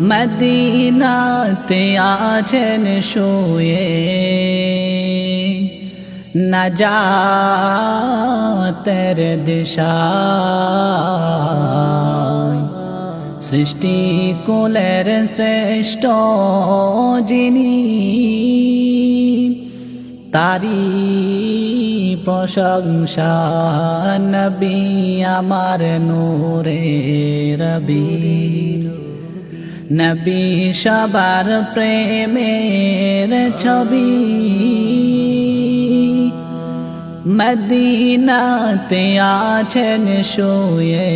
মদিনাতে আছেন শুয়ে না যা তের দিশা সৃষ্টি কুলের শ্রেষ্ঠ যিনি তারি প্রশংসা নবী আমার নূরে রবি নবী সবার প্রেমের ছবি। মদিনাতে আছেন শোয়ে।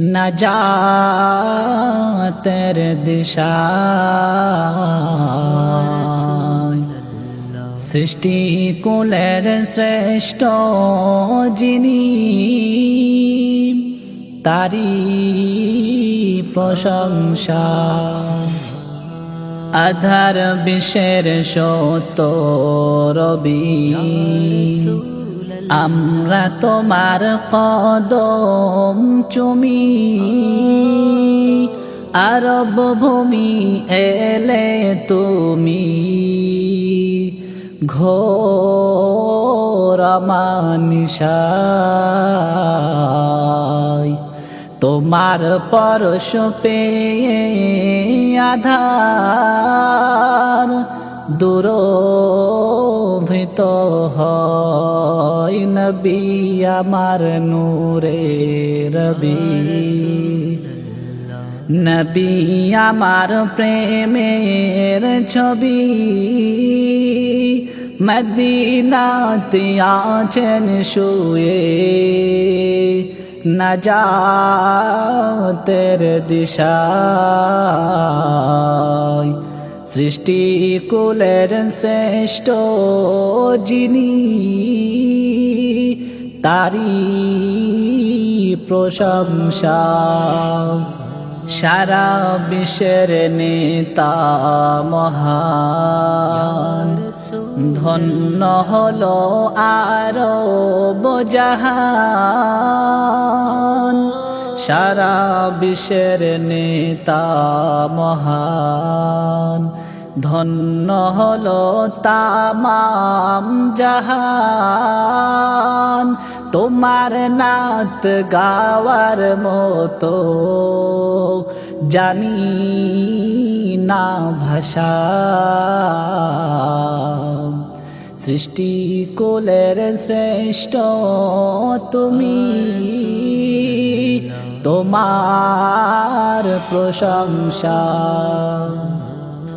নজাতের দিশা। সৃষ্টি কুলের শ্রেষ্ঠ যিনি। তারি প্রশংসা। আধার বিশ্বের সত রবি। আমরা তোমার কদম চুমি। আরব ভূমি এলে তুমি। ঘোর মানিসায় তোমার পরশ পেয়ে আধার দূরভৃত হয় নবী আমার নূরে রবি। নবী আমার প্রেমের ছবি। মদিনাতে আছেন শুয়ে। না যা তের দিশা সৃষ্টি কুলের শ্রেষ্ঠ যিনি তারি প্রশংসা। সারা বিশ্বের নেতা মহান। ধন্য হলো আর বজাহান সারা বিশ্বের নেতা মহান। ধন্য হলো তামাম জাহান। তোমার নাত গাওয়ার মতো জানি না ভাষা। সৃষ্টি কোলের শ্রেষ্ঠ তুমি। তোমার প্রশংসা।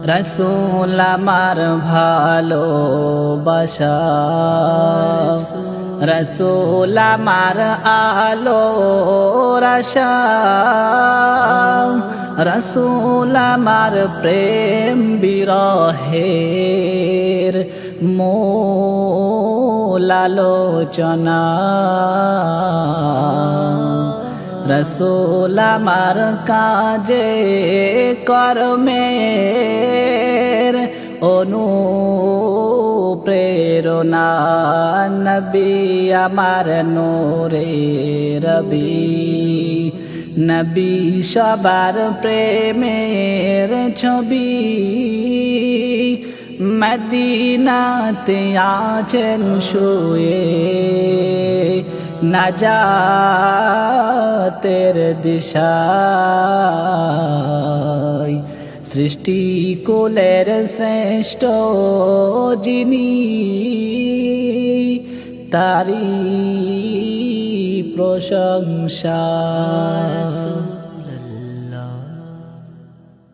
রসুল আমার ভালোবাসা। রসুল আমার আলো রসা। রসুল আমার প্রেম বিরহের মূলালোচনা রসুল আমার কাজে কর্মের অনুপ্রেরণা নবী আমার নোরে রবি। নবী সবার প্রেমের ছবি। মদিনাতে আছেন শুয়ে। না যা তের দিশা। সৃষ্টি কোলের শ্রেষ্ঠ যিনি তারি প্রশংসা।